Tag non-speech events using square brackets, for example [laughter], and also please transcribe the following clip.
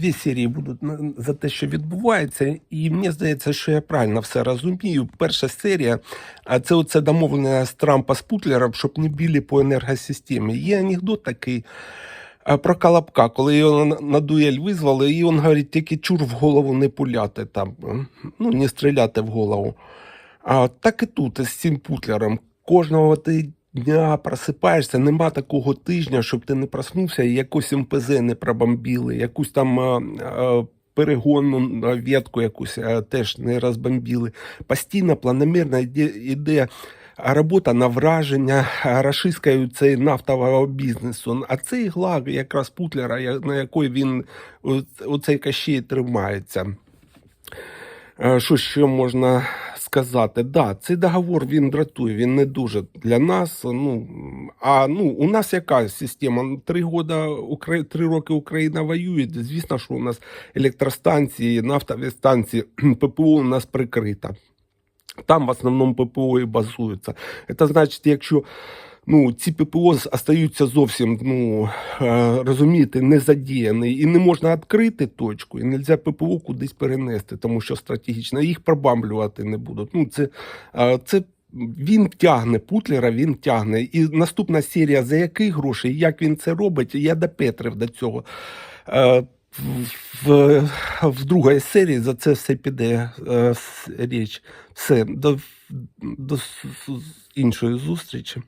дві серії будуть за те, що відбувається, і мені здається, що я правильно все розумію. Перша серія, а це оце домовлення з Трампа з Путлером, щоб не били по енергосистемі. Є анекдот такий. Про Колобка, коли його на дуель визвали, і він говорить, тільки чур в голову не пуляти там, ну не стріляти в голову. А так і тут з цим путлером. Кожного ти дня просипаєшся, нема такого тижня, щоб ти не проснувся і якусь МПЗ не пробомбіли, якусь там а, а, перегонну ветку якусь теж не розбомбіли. Постійно, планомірно йде, йде робота на враження рашистською цей нафтового бізнесу. А це ігла якраз путлера, на якої він оцей кащей тримається. Що ще можна сказати? Да, цей договор він дратує, він не дуже для нас. Ну а ну у нас яка система? Три года Украї... три роки Україна воює. Звісно, що у нас електростанції, нафтові станції, [clears throat] ППО у нас прикрита. Там в основному ППО і базуються. Це значить, якщо ну, ці ППО остаються зовсім, ну, е, розумієте, не задіяні, і не можна відкрити точку, і не можна ППО кудись перенести, тому що стратегічно їх пробамблювати не будуть. Ну, це, е, це він тягне Путлера, він тягне. І наступна серія, за які гроші, як він це робить, я допетрив до цього. Е, в, в другій серії за це все піде річ. Все, до, до іншої зустрічі.